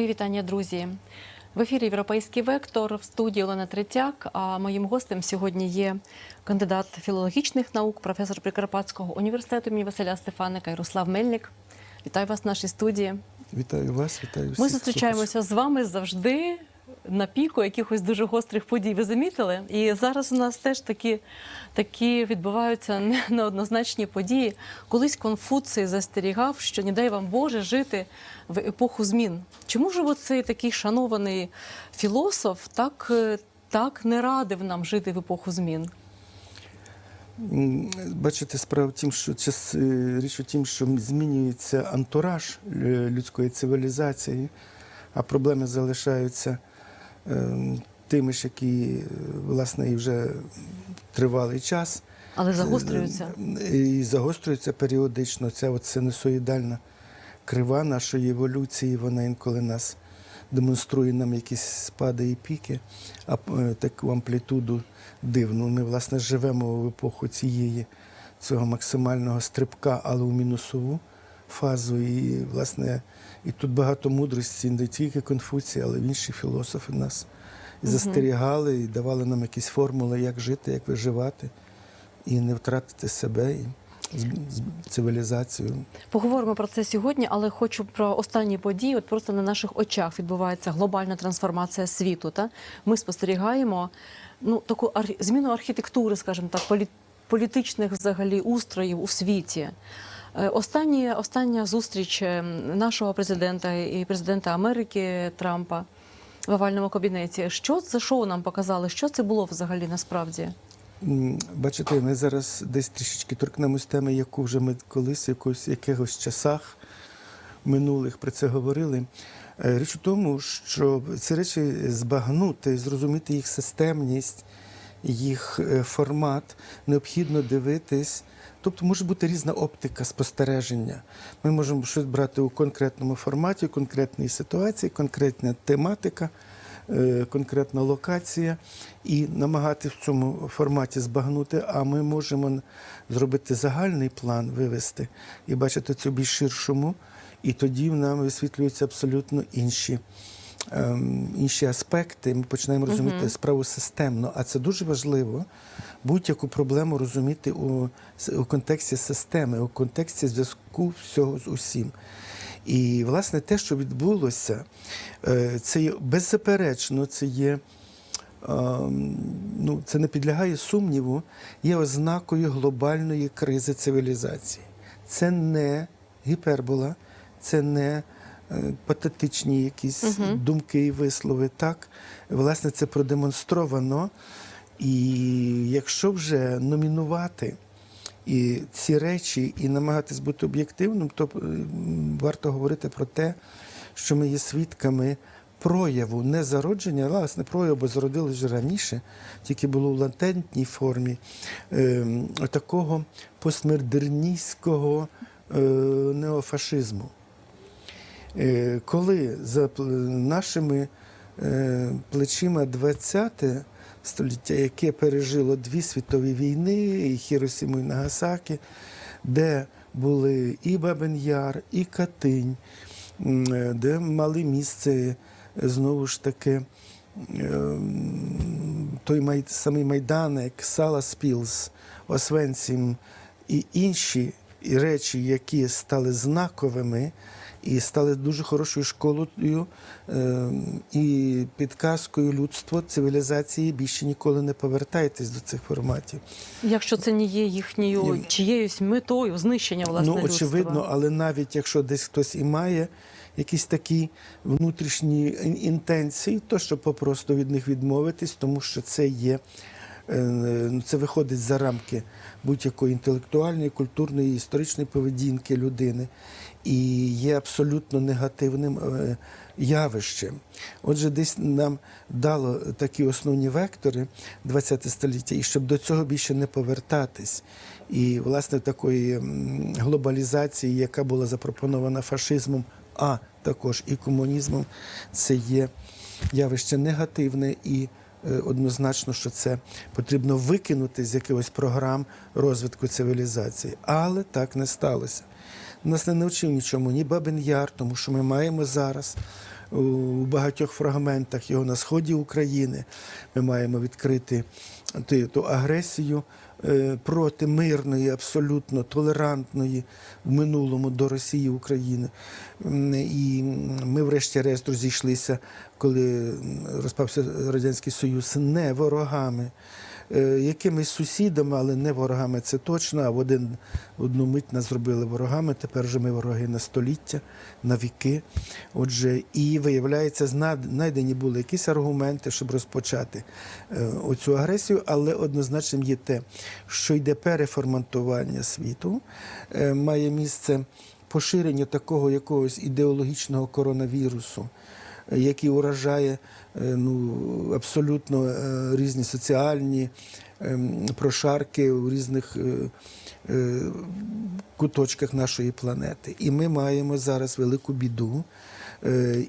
Мої вітання, друзі. В ефірі Європейський вектор в студії Олена Третяк. А моїм гостем сьогодні є кандидат філологічних наук, професор Прикарпатського університету імені Василя Стефаника Ярослав Мельник. Вітаю вас в нашій студії. Вітаю вас, вітаю всіх. Ми зустрічаємося з вами завжди на піку якихось дуже гострих подій. Ви замітили? І зараз у нас теж такі, такі відбуваються неоднозначні події. Колись Конфуцій застерігав, що не дай вам Боже жити в епоху змін. Чому ж цей такий шанований філософ так, е, так не радив нам жити в епоху змін? Бачите, справа в тім, що час, е, річ у тім, що змінюється антураж е, людської цивілізації, а проблеми залишаються тими ж, які е, власне і вже тривалий час. Але загострюються. Е, І загострюється періодично. Ця от синусоїдальна крива нашої еволюції, вона інколи нас демонструє нам якісь спади і піки, а е, таку амплітуду дивну. Ми, власне, живемо в епоху цієї цього максимального стрибка, але у мінусову фазу. І, власне, і тут багато мудрості, не тільки Конфуція, але й інші філософи нас і застерігали і давали нам якісь формули, як жити, як виживати, і не втратити себе і цивілізацію. Поговоримо про це сьогодні, але хочу про останні події. От просто на наших очах відбувається глобальна трансформація світу. Та ми спостерігаємо ну таку ар- зміну архітектури, скажімо так, полі- політичних взагалі устроїв у світі. Е, Останні, остання зустріч е, нашого президента і президента Америки Трампа в овальному кабінеті. Що за шоу нам показали? Що це було взагалі насправді? Бачите, ми зараз десь трішечки торкнемось теми, яку вже ми колись якось якихось часах минулих про це говорили. Е, Річ у тому, що ці речі збагнути, зрозуміти їх системність, їх формат, необхідно дивитись. Тобто може бути різна оптика спостереження. Ми можемо щось брати у конкретному форматі, конкретній ситуації, конкретна тематика, е, конкретна локація і намагати в цьому форматі збагнути, а ми можемо зробити загальний план, вивести і бачити в більш ширшому, і тоді в нам висвітлюються абсолютно інші. ем, Інші аспекти, ми починаємо розуміти справу системно, а це дуже важливо будь-яку проблему розуміти у, у контексті системи, у контексті зв'язку всього з усім. І, власне, те, що відбулося, е, це є беззаперечно, це є. ем, Ну, це не підлягає сумніву, є ознакою глобальної кризи цивілізації. Це не гіпербола, це не е, патетичні якісь думки і вислови. Так, власне, це продемонстровано. І якщо вже номінувати і ці речі і намагатись бути об'єктивним, то е, варто говорити про те, що ми є свідками прояву не зародження, а власне прояву, бо зародилось вже раніше, тільки було в латентній формі е, такого постмодерністського е, неофашизму. Е, коли за нашими е, плечима 20 століття, яке пережило дві світові війни, і Хіросіму, і Нагасакі, де були і Бабин Яр, і Катинь, е, де мали місце е, знову ж таки е, той самий Майданик, Сала Спілс, Освенцім і інші речі, які стали знаковими і стали дуже хорошою школою е, і підказкою людства, цивілізації більше ніколи не повертайтесь до цих форматів. Якщо це не є їхньою Ні. чиєюсь метою знищення власне ну, очевидно, людства. але навіть якщо десь хтось і має якісь такі внутрішні ін- інтенції, то щоб попросту від них відмовитись, тому що це є. е, ну, Це виходить за рамки будь-якої інтелектуальної, культурної, історичної поведінки людини і є абсолютно негативним е, явищем. Отже, десь нам дало такі основні вектори ХХ століття, і щоб до цього більше не повертатись. І, власне, такої глобалізації, яка була запропонована фашизмом, а також і комунізмом, це є явище негативне і е, однозначно, що це потрібно викинути з якихось програм розвитку цивілізації. Але так не сталося. Нас не навчив нічому ні Бабин Яр, тому що ми маємо зараз у багатьох фрагментах його на сході України. Ми маємо відкрити ту, агресію е, проти мирної, абсолютно толерантної в минулому до Росії України. І ми, врешті-решт, розійшлися, коли розпався Радянський Союз, не ворогами. Е, Якимись сусідами, але не ворогами, це точно. А в один одну мить нас зробили ворогами. Тепер вже ми вороги на століття, на віки. Отже, і виявляється, знайдені були якісь аргументи, щоб розпочати е, оцю агресію, але однозначним є те, що йде переформатування світу, е, має місце поширення такого якогось ідеологічного коронавірусу, який уражає е, ну, абсолютно е, різні соціальні ем, прошарки у різних е, куточках нашої планети. І ми маємо зараз велику біду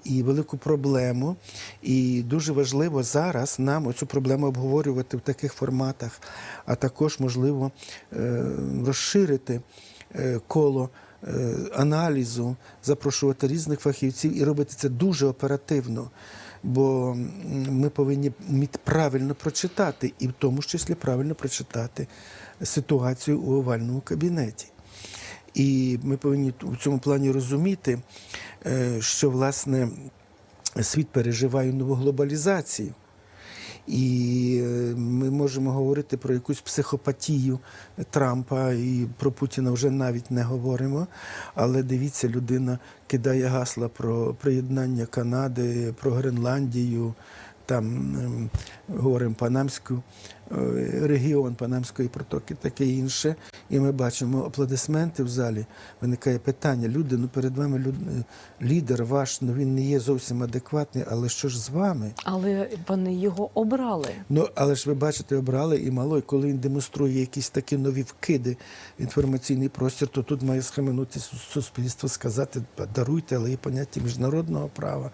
і велику проблему. І дуже важливо зараз нам оцю проблему обговорювати в таких форматах, а також можливо розширити коло. Е, Аналізу, запрошувати різних фахівців і робити це дуже оперативно, бо ми повинні правильно прочитати, і в тому числі правильно прочитати ситуацію у овальному кабінеті. І ми повинні в цьому плані розуміти, е, що власне світ переживає нову глобалізацію. І е, ми можемо говорити про якусь психопатію Трампа і про Путіна вже навіть не говоримо. Але дивіться, людина кидає гасла про приєднання Канади, про Гренландію, там ем, говоримо Панамську регіон Панамської протоки, таке інше. І ми бачимо аплодисменти в залі. Виникає питання: люди, ну перед вами люд... лідер ваш, ну він не є зовсім адекватний, але що ж з вами? Але вони його обрали. Ну, але ж ви бачите, обрали і мало, і коли він демонструє якісь такі нові вкиди в інформаційний простір, то тут має схаменутися суспільство, сказати, даруйте, але є поняття міжнародного права,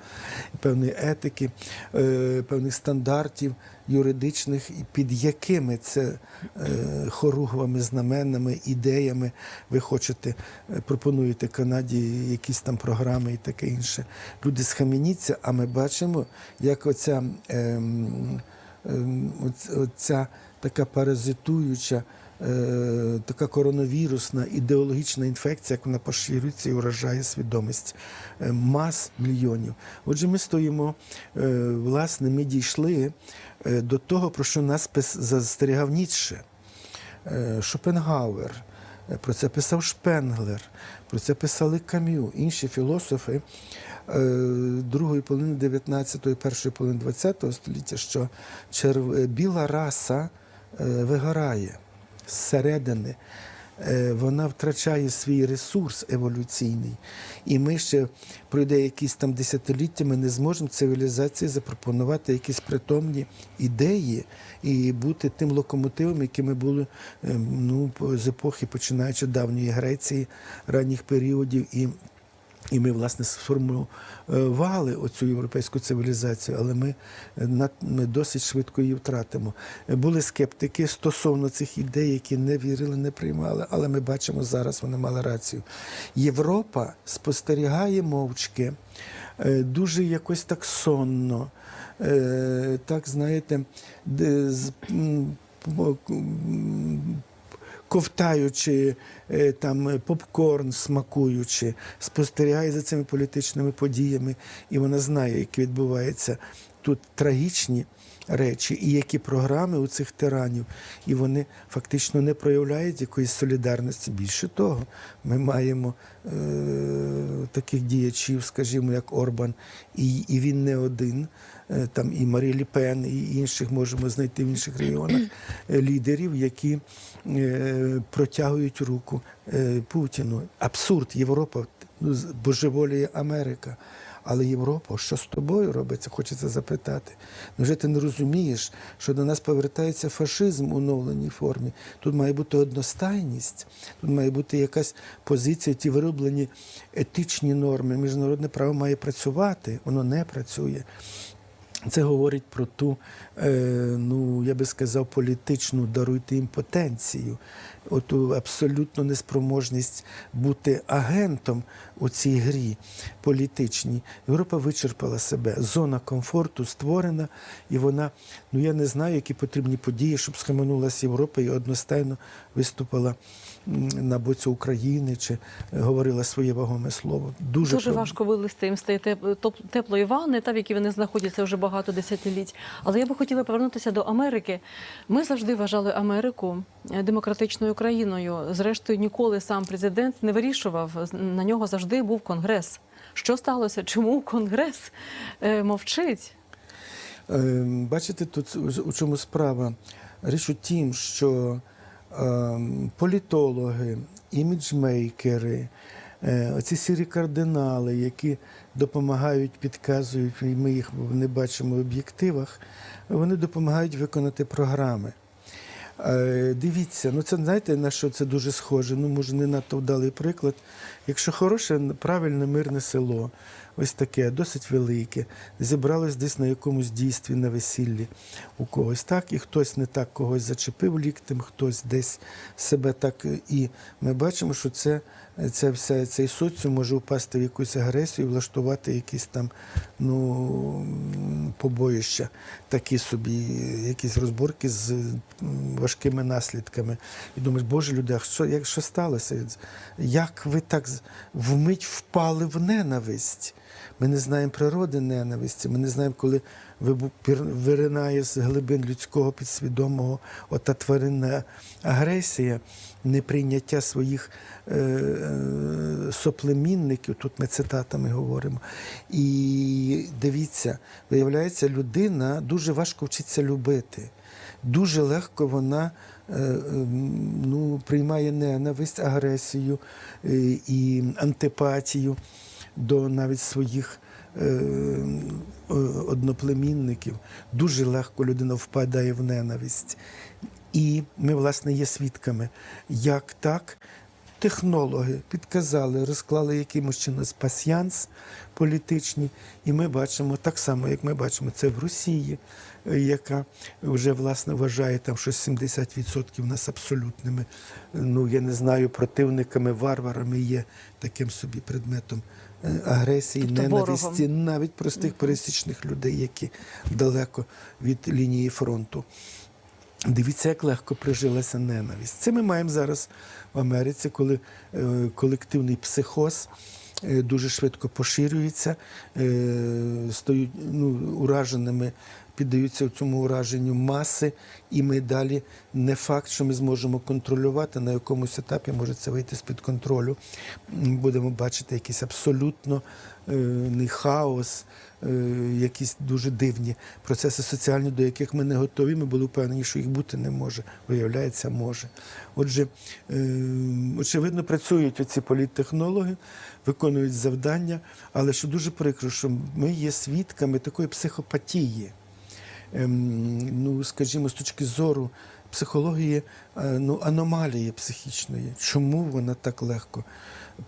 певної етики, е, певних стандартів юридичних, і під якими це е, хоругвами, знаменами, ідеями ви хочете, е, пропонуєте Канаді якісь там програми і таке інше. Люди схаменіться, а ми бачимо, як оця. ем, ем, оця така паразитуюча, така коронавірусна ідеологічна інфекція, як вона поширюється і уражає свідомість е, мас мільйонів. Отже, ми стоїмо, е, власне, ми дійшли е, до того, про що нас застерігав Ніцше. Е, Шопенгауер, е, про це писав Шпенглер, про це писали Кам'ю, інші філософи е, другої половини 19-го і першої половини 20-го століття, що черв... е, біла раса е, вигорає зсередини. Е, Вона втрачає свій ресурс еволюційний, і ми ще пройде якісь там десятиліття, ми не зможемо цивілізації запропонувати якісь притомні ідеї і бути тим локомотивом, якими були ем, ну, з епохи, починаючи давньої Греції, ранніх періодів. І і ми, власне, сформували оцю європейську цивілізацію, але ми, е, ми досить швидко її втратимо. Е, Були скептики стосовно цих ідей, які не вірили, не приймали, але ми бачимо зараз, вони мали рацію. Європа спостерігає мовчки, е, дуже якось так сонно, так знаєте, з- ковтаючи е, там е, попкорн, смакуючи, спостерігає за цими політичними подіями, і вона знає, які відбуваються тут трагічні речі, і які програми у цих тиранів, і вони фактично не проявляють якоїсь солідарності. Більше того, ми маємо е, таких діячів, скажімо, як Орбан, і, і він не один. Е, Там і Марі Лі Пен, і інших можемо знайти в інших регіонах е, лідерів, які е, протягують руку Путіну. Абсурд, Європа ну, божеволіє Америка. Але Європа, що з тобою робиться, хочеться запитати. Невже ти не розумієш, що до нас повертається фашизм у оновленій формі? Тут має бути одностайність, тут має бути якась позиція, ті вироблені етичні норми. Міжнародне право має працювати, воно не працює. Це говорить про ту, е, ну я би сказав, політичну даруйте імпотенцію, оту абсолютну неспроможність бути агентом у цій грі політичній. Європа вичерпала себе. Зона комфорту створена, і вона, ну я не знаю, які потрібні події, щоб схаменулася Європа і одностайно виступила на боці України чи е, говорила своє вагоме слово. Дуже, Дуже проб- важко вилізти їм з тієї теп- топ- теплої ванни, та в якій вони знаходяться вже багато десятиліть. Але я би хотіла повернутися до Америки. Ми завжди вважали Америку е, демократичною країною. Зрештою, ніколи сам президент не вирішував. На нього завжди був конгрес. Що сталося? Чому конгрес е, мовчить? Е, Бачите, тут у чому справа? Річ у тім, що політологи, іміджмейкери, е, оці сірі кардинали, які допомагають, підказують, і ми їх не бачимо в об'єктивах, вони допомагають виконати програми. Е, Дивіться, ну це знаєте, на що це дуже схоже. Ну, може, не надто вдалий приклад. Якщо хороше, правильне, мирне село, ось таке, досить велике, зібралось десь на якомусь дійстві, на весіллі у когось так, і хтось не так когось зачепив ліктем, хтось десь себе так. І ми бачимо, що це, це вся, цей соціум може впасти в якусь агресію, і влаштувати якісь там ну, побоїща, такі собі, якісь розборки з важкими наслідками. І думаєш, боже люди, а що, як, що сталося? Як ви так вмить впали в ненависть? Ми не знаємо природи ненависті, ми не знаємо, коли виринає з глибин людського підсвідомого ота тваринна агресія, неприйняття своїх е, е, соплемінників, тут ми цитатами говоримо. І дивіться, виявляється, людина дуже важко вчиться любити. Дуже легко вона е, е, ну, приймає ненависть, агресію і антипатію до навіть своїх е, е, одноплемінників. Дуже легко людина впадає в ненависть. І ми, власне, є свідками, як так технологи підказали, розклали якимось чином пасьянс політичний, і ми бачимо так само, як ми бачимо це в Росії, яка вже власне вважає там, що 70% нас абсолютними, ну я не знаю, противниками, варварами є таким собі предметом агресії, Тобто ненависті, ворогом. навіть простих пересічних людей, які далеко від лінії фронту. Дивіться, як легко прижилася ненависть. Це ми маємо зараз в Америці, коли е, колективний психоз е, дуже швидко поширюється, е, стають ну, ураженими, піддаються цьому ураженню маси, і ми далі не факт, що ми зможемо контролювати на якомусь етапі, може це вийти з-під контролю. М, Будемо бачити якийсь абсолютно е, не хаос, е, якісь дуже дивні процеси соціальні, до яких ми не готові. Ми були впевнені, що їх бути не може. Виявляється, може. Отже, е, очевидно, працюють оці політтехнологи, виконують завдання, але що дуже прикро, що ми є свідками такої психопатії. Ем, ну, скажімо, з точки зору психології, е, ну, аномалії психічної. Чому вона так легко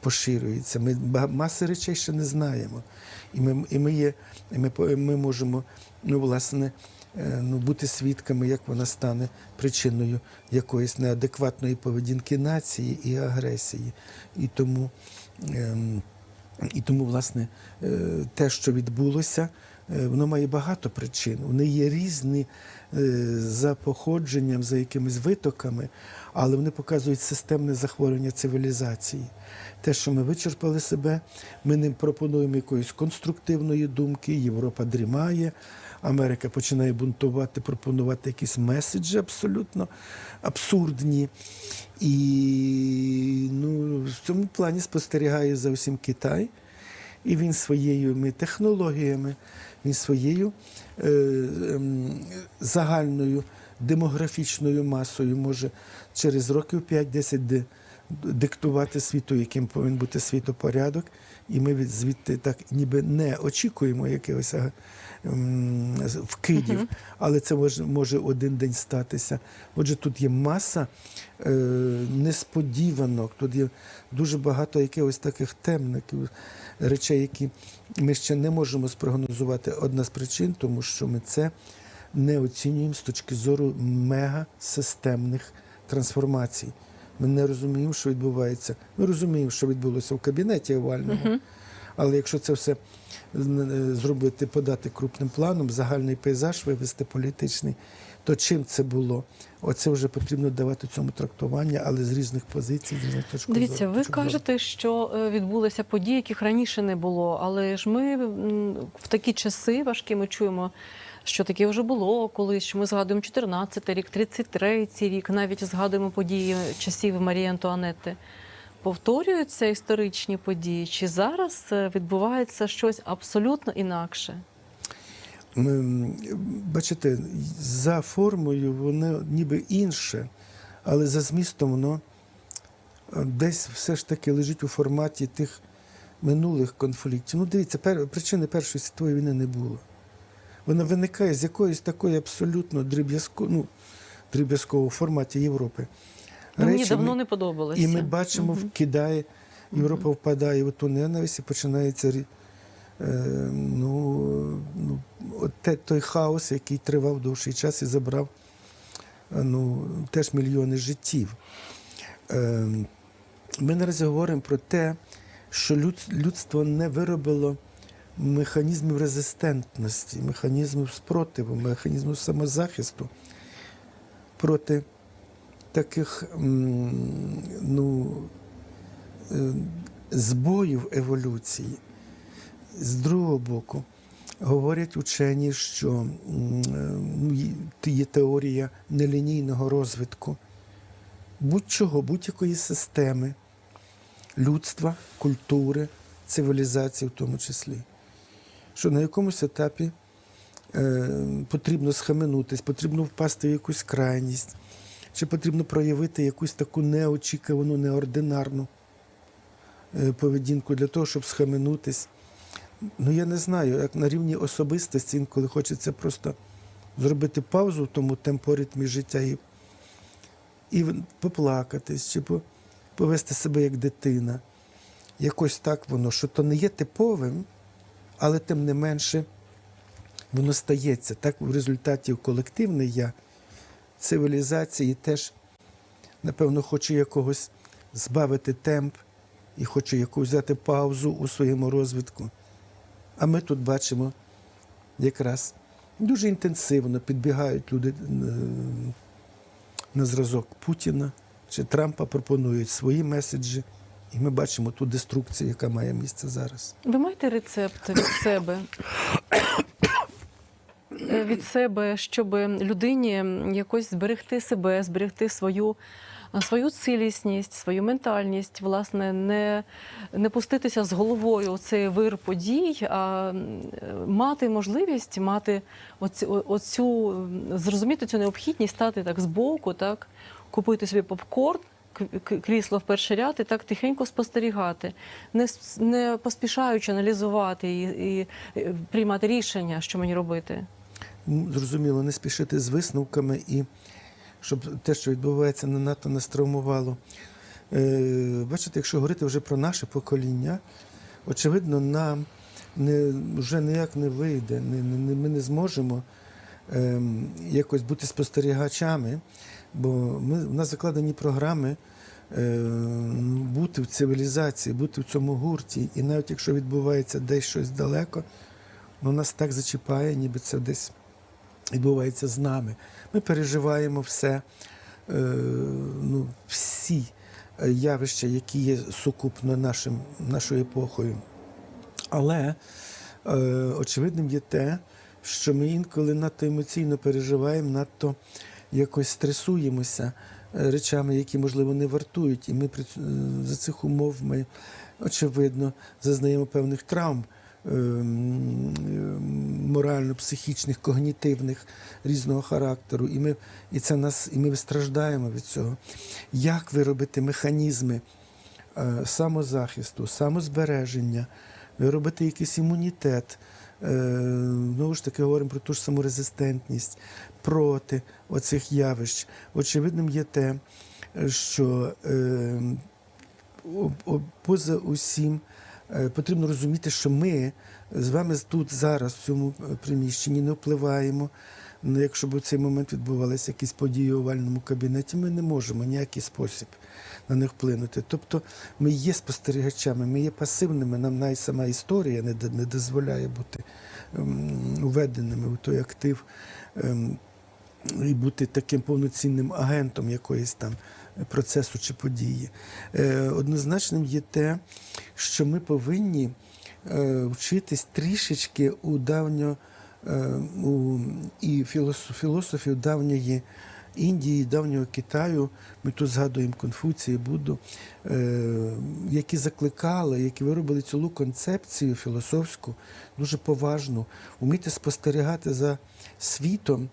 поширюється? Ми маси речей ще не знаємо. І ми, і ми, є, і ми, ми можемо ну, власне, е, ну, бути свідками, як вона стане причиною якоїсь неадекватної поведінки нації і агресії. І тому, ем, і тому власне, е, те, що відбулося, воно має багато причин. Вони є різні е, за походженням, за якимись витоками, але вони показують системне захворювання цивілізації. Те, що ми вичерпали себе, ми не пропонуємо якоїсь конструктивної думки, Європа дрімає, Америка починає бунтувати, пропонувати якісь меседжі абсолютно абсурдні. І ну, в цьому плані спостерігає за всім Китай. І він своєю технологіями, він своєю е, ем, загальною демографічною масою може через років 5-10 де диктувати світу, яким повинен бути світопорядок, і ми від звідти так ніби не очікуємо якихось а, м, вкидів, але це може, може один день статися. Отже, тут є маса е, несподіванок, тут є дуже багато якихось таких темників, речей, які ми ще не можемо спрогнозувати. Одна з причин, тому що ми це не оцінюємо з точки зору мегасистемних трансформацій. Ми не розуміємо, що відбувається. Ми розуміємо, що відбулося в кабінеті овальному. Але якщо це все е, зробити, подати крупним планом, загальний пейзаж вивести політичний, то чим це було? Оце вже потрібно давати цьому трактування, але з різних позицій, з різних точок Дивіться, зору. ви точок зору. кажете, що е, відбулися події, яких раніше не було. Але ж ми в такі часи важкі ми чуємо, що таке вже було колись. Що ми згадуємо 14 рік, 33 рік, навіть згадуємо події часів Марії Антуанетти. Повторюються історичні події, чи зараз е, відбувається щось абсолютно інакше? М, Бачите, за формою воно ніби інше, але за змістом воно е, десь все ж таки лежить у форматі тих минулих конфліктів. Ну, дивіться, пер, причини Першої світової війни не було. Вона виникає з якоїсь такої абсолютно дріб'язко, ну, дріб'язкового форматі Європи. Ну, мені давно не подобалося. і ми бачимо, вкидає, Європа впадає в ту ненависть і починається е, ну, ну, от той хаос, який тривав довший час і забрав е, ну, теж мільйони життів. Е, ми наразі говоримо про те, що люд, людство не виробило механізмів резистентності, механізмів спротиву, механізмів самозахисту проти таких ну, е, збоїв еволюції. З другого боку, говорять учені, що е, ну, є- теорія нелінійного розвитку будь-чого, будь-якої системи людства, культури, цивілізації в тому числі. Що на якомусь етапі е, потрібно схаменутись, потрібно впасти в якусь крайність, чи потрібно проявити якусь таку неочікувану, неординарну е, поведінку для того, щоб схаменутись. Ну, я не знаю, як на рівні особистості інколи хочеться просто зробити паузу в тому темпоритмі життя і, і поплакатись, чи по- повести себе як дитина. Якось так воно, що то не є типовим, але тим не менше воно стається. Так в результаті колективне я цивілізації теж, напевно, хоче якогось збавити темп і хоче якусь взяти паузу у своєму розвитку. А ми тут бачимо якраз дуже інтенсивно підбігають люди е, на зразок Путіна чи Трампа, пропонують свої меседжі. І ми бачимо ту деструкцію, яка має місце зараз. Ви маєте рецепт від себе? Від себе, щоб людині якось зберегти себе, зберегти свою, свою цілісність, свою ментальність, власне, не, не пуститися з головою у цей вир подій, а мати можливість мати оцю, оцю зрозуміти цю необхідність стати так збоку, так, купити собі попкорн. Крісло в перший ряд і так тихенько спостерігати, не, не поспішаючи аналізувати і, і, і приймати рішення, що мені робити. Ну, Зрозуміло, не спішити з висновками і щоб те, що відбувається, не надто нас травмувало. Е, бачите, якщо говорити вже про наше покоління, очевидно, нам не, вже ніяк не вийде. Не, не, не- ми не зможемо ем, якось бути спостерігачами, бо ми, в нас закладені програми е, бути в цивілізації, бути в цьому гурті. І навіть якщо відбувається десь щось далеко, ну, нас так зачіпає, ніби це десь відбувається з нами. Ми переживаємо все, е, ну, всі е, явища, які є сукупно нашим, нашою епохою. Але е, очевидним є те, що ми інколи надто емоційно переживаємо, надто якось стресуємося речами, які, можливо, не вартують. І ми за цих умов ми, очевидно, зазнаємо певних травм. Ем, ем, морально-психічних, когнітивних різного характеру. І ми, і це нас, і ми страждаємо від цього. Як виробити механізми е, самозахисту, самозбереження, виробити якийсь імунітет? Е, Знову ж таки, говоримо про ту ж саму резистентність проти оцих явищ. Очевидним є те, що е, об- поза усім потрібно розуміти, що ми з вами тут зараз в цьому е, приміщенні не впливаємо. Ну, якщо б у цей момент відбувалися якісь події у овальному кабінеті, ми не можемо ніякий спосіб на них вплинути. Тобто ми є спостерігачами, ми є пасивними, нам навіть сама історія не, не дозволяє бути ем, введеними у той актив ем, і бути таким повноцінним агентом якоїсь там процесу чи події. Е, Однозначним є те, що ми повинні е, вчитись трішечки у давньо е, у і філософію давньої Індії, давнього Китаю. Ми тут згадуємо Конфуція, Будду, е, які закликали, які виробили цілу концепцію філософську, дуже поважну, вміти спостерігати за світом,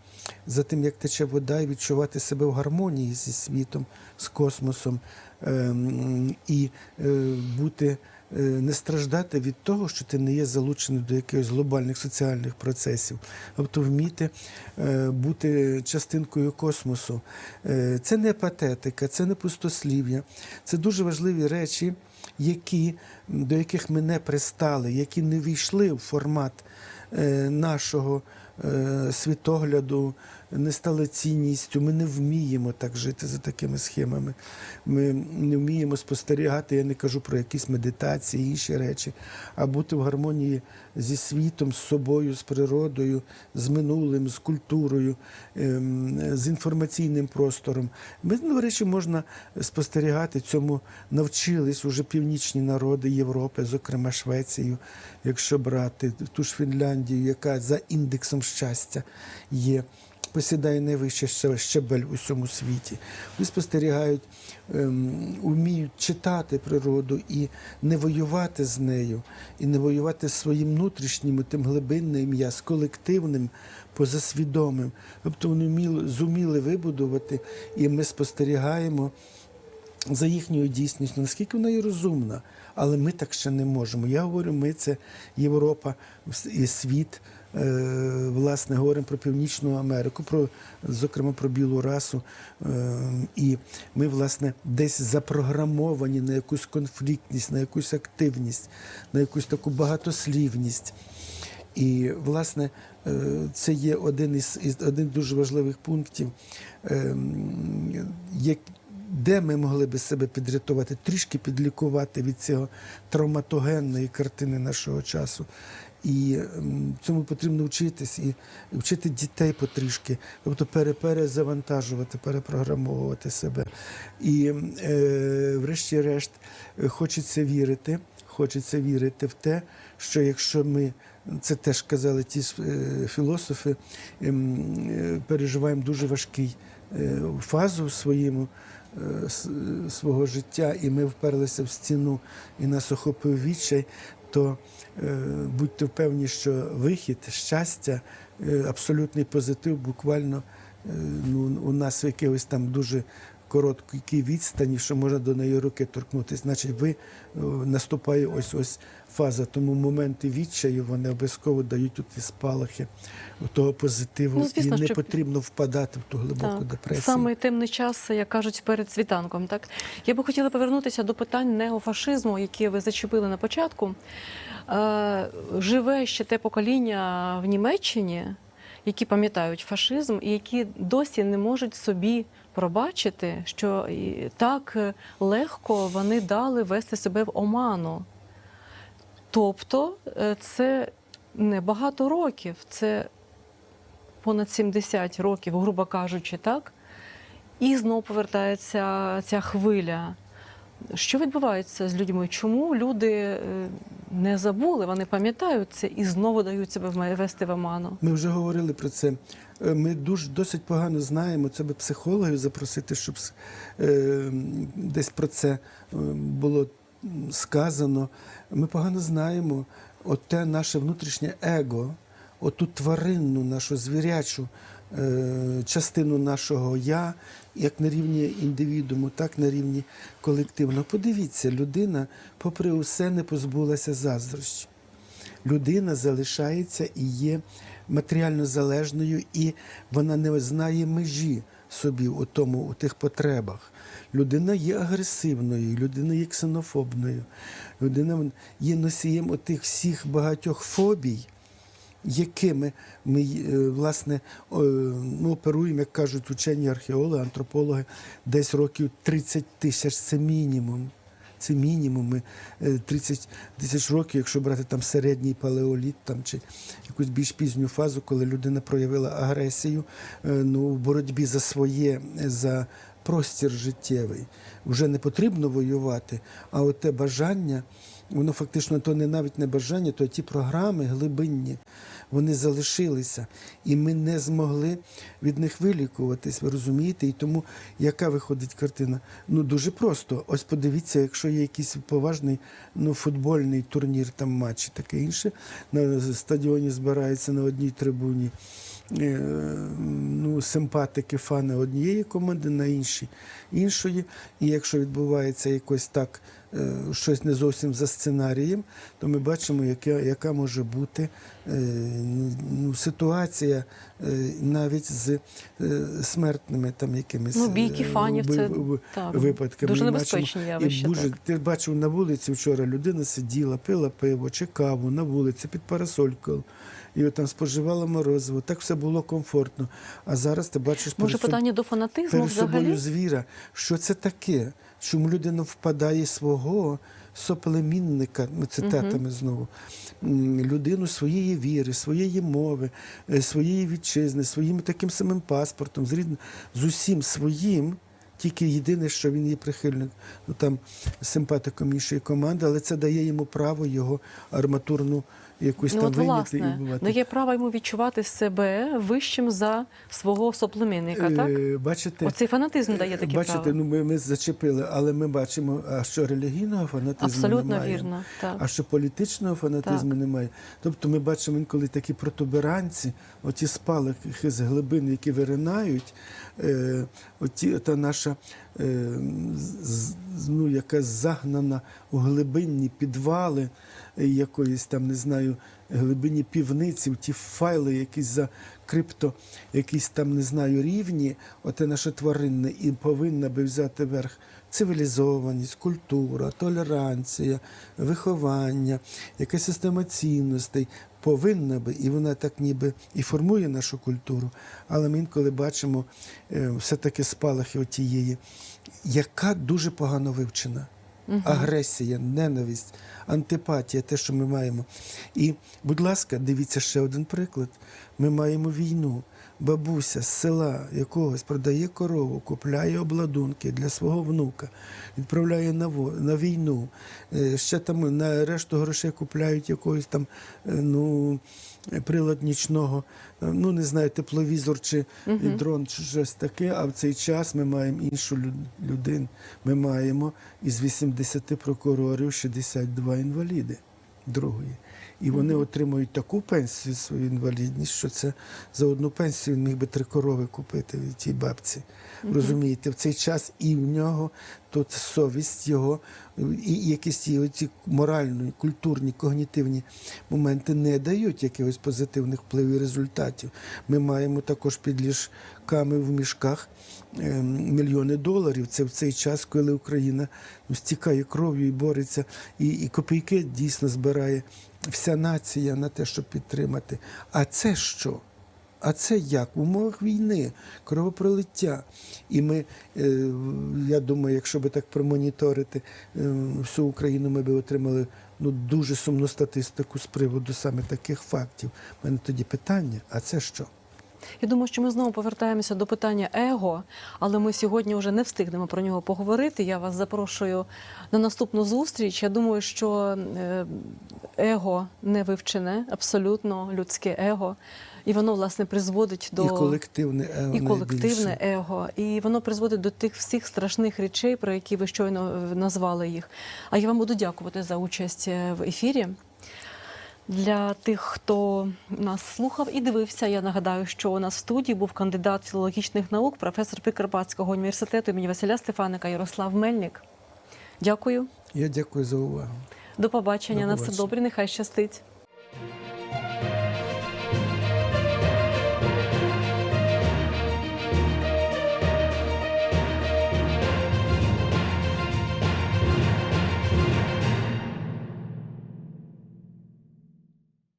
за тим, як тече вода, і відчувати себе в гармонії зі світом, з космосом, ем, і е, бути. Е, Не страждати від того, що ти не є залучений до якихось глобальних соціальних процесів, тобто вміти е, бути частинкою космосу. Е, Це не патетика, це не пустослів'я, це дуже важливі речі, які, до яких ми не пристали, які не війшли в формат нашого світогляду, не стали цінністю. Ми не вміємо так жити за такими схемами. Ми не вміємо спостерігати, я не кажу про якісь медитації, інші речі, а бути в гармонії зі світом, з собою, з природою, з минулим, з культурою, ем, з інформаційним простором. Ми, до речі, можна спостерігати цьому, навчились уже північні народи Європи, зокрема Швецію, якщо брати ту ж Фінляндію, яка за індексом щастя є. Посідає найвище щебель у всьому світі. Вони спостерігають, ем, вміють читати природу і не воювати з нею, і не воювати з своїм внутрішнім, тим глибинним я, з колективним, позасвідомим. Тобто вони вміли, зуміли вибудувати, і ми спостерігаємо за їхньою дійсністю, наскільки вона є розумна. Але ми так ще не можемо. Я говорю, ми це Європа і світ. Е, Власне, говоримо про Північну Америку, про, зокрема про білу расу. Е, І ми, власне, десь запрограмовані на якусь конфліктність, на якусь активність, на якусь таку багатослівність. І, власне, е, це є один із, один дуже важливих пунктів, ем, де ми могли би себе підрятувати, трішки підлікувати від цього травматогенної картини нашого часу. І цьому потрібно вчитись і вчити дітей потрішки, тобто перезавантажувати, перепрограмовувати себе. І, е, врешті-решт, е, хочеться вірити, хочеться вірити в те, що якщо ми, це теж казали ті е, філософи, ем, е, переживаємо дуже важкий е, фазу своєму свого життя, і ми вперлися в стіну, і нас охопив відчай, то будьте впевнені, що вихід, щастя, е, абсолютний позитив буквально е, ну, у нас якихось там дуже короткій відстані, що можна до неї руки торкнутися. Значить, ви е, наступає ось ось фаза. Тому моменти відчаю вони обов'язково дають тут і спалахи того позитиву. Ну, звісно, і не що- потрібно впадати в ту глибоку депресію. Саме темний час, як кажуть, перед світанком. Так я би хотіла повернутися до питань неофашизму, які ви зачепили на початку. Е, живе ще те покоління в Німеччині, які пам'ятають фашизм, і які досі не можуть собі пробачити, що так легко вони дали вести себе в оману. Тобто, е, це не багато років, це понад 70 років, грубо кажучи, так? І знову повертається ця хвиля. Що відбувається з людьми? Чому люди е, не забули, вони пам'ятають це і знову дають себе вести в оману? Ми вже говорили про це. Е, Ми дуже досить погано знаємо. Це би психологів запросити, щоб е, десь про це е, було сказано. Ми погано знаємо оте наше внутрішнє его, оту тваринну нашу звірячу частину нашого я, як на рівні індивідуму, так на рівні колективного. Подивіться, людина, попри усе, не позбулася заздрощі. Людина залишається і є матеріально залежною, і вона не знає межі собі у тому, у тих потребах. Людина є агресивною, людина є ксенофобною, людина є носієм отих всіх багатьох фобій, якими ми е, власне ну, оперуємо, як кажуть учені археологи, антропологи, десь років 30 тисяч це мінімум. Це мінімум Ми, е, 30 тисяч років, якщо брати там середній палеоліт там, чи якусь більш пізню фазу, коли людина проявила агресію е, ну, в боротьбі за своє, е, за простір життєвий. Вже не потрібно воювати, а от те бажання, воно фактично то не навіть не бажання, то ті програми глибинні, вони залишилися, і ми не змогли від них вилікуватись, ви розумієте? І тому яка виходить картина? Ну дуже просто. Ось подивіться, якщо є якийсь поважний ну, футбольний турнір, там матч і таке інше, на стадіоні збираються на одній трибуні. е, Ну, симпатики, фани однієї команди на іншій іншої. І якщо відбувається якось так щось не зовсім за сценарієм, то ми бачимо, яка, яка може бути е, ну, ситуація е, навіть з е, смертними там якимись Ну, бійки е, фанів це, випадками. дуже небезпечні явища, дуже, так. ти бачив на вулиці вчора людина сиділа, пила пиво чи каву на вулиці під парасолькою. І от там споживала морозиво, так все було комфортно. А зараз ти бачиш Може, перед, соб- питання до фанатизму перед собою звіра. Що це таке? Чому людина впадає свого соплемінника, цитатами знову, людину своєї віри, своєї мови, е, своєї вітчизни, своїм таким самим паспортом, з, рідним, з усім своїм. Тільки єдине, що він є прихильник, ну там симпатиком іншої команди, але це дає йому право його арматурну якусь Ну, там от, вийняти і вбивати. ну є право йому відчувати себе вищим за свого соплеменника, так? Е, Бачите, Оцей фанатизм дає таке Бачите, право. ну ми, ми зачепили, але ми бачимо, а що релігійного фанатизму Абсолютно немає. вірно. Так. А що політичного фанатизму Так. немає. Тобто ми бачимо інколи такі протуберанці, оті спалахи з глибин, які виринають, е, оті, та наша е, ну, яка загнана у глибинні підвали е, якоїсь там, не знаю, глибині півниці, ті файли, якісь за крипто, якісь там, не знаю, рівні, оте наше тваринне, і повинна би взяти верх цивілізованість, культура, толеранція, виховання, якась система цінностей. Повинна би, і вона так ніби і формує нашу культуру, але ми інколи бачимо е, все-таки спалахи отієї, яка дуже погано вивчена. Агресія, ненависть, антипатія, те, що ми маємо. І, будь ласка, дивіться ще один приклад. Ми маємо війну. Бабуся з села якогось продає корову, купляє обладунки для свого внука, відправляє на, во- на війну. Е, Ще там на решту грошей купляють якогось там е, ну, прилад нічного, е, ну не знаю, тепловізор чи дрон, чи щось таке. А в цей час ми маємо іншу лю- людину. Ми маємо із 80 прокурорів 62 інваліди другої. І вони отримують таку пенсію, свою інвалідність, що це за одну пенсію він міг би три корови купити в тій бабці. Розумієте, в цей час і в нього тут совість його, і якісь оці моральні, культурні, когнітивні моменти не дають якихось позитивних впливів і результатів. Ми маємо також під ліжками в мішках е, мільйони доларів. Це в цей час, коли Україна ну, стікає кров'ю і бореться, і, і копійки дійсно збирає вся нація на те, щоб підтримати. А це що? А це як? В умовах війни, кровопролиття. І ми, е, я думаю, якщо би так промоніторити е, всю Україну, ми би отримали ну, дуже сумну статистику з приводу саме таких фактів. У мене тоді питання: а це що? Я думаю, що ми знову повертаємося до питання его, але ми сьогодні вже не встигнемо про нього поговорити. Я вас запрошую на наступну зустріч. Я думаю, що е, его не вивчене, абсолютно людське его, і воно власне призводить до І колективне его і колективне его, і воно призводить до тих всіх страшних речей, про які ви щойно е, назвали їх. А я вам буду дякувати за участь е, в ефірі. Для тих, хто нас слухав і дивився, я нагадаю, що у нас в студії був кандидат філологічних наук, професор Прикарпатського університету імені Василя Стефаника Ярослав Мельник. Дякую. Я дякую за увагу. До побачення. До На все добре. Нехай щастить.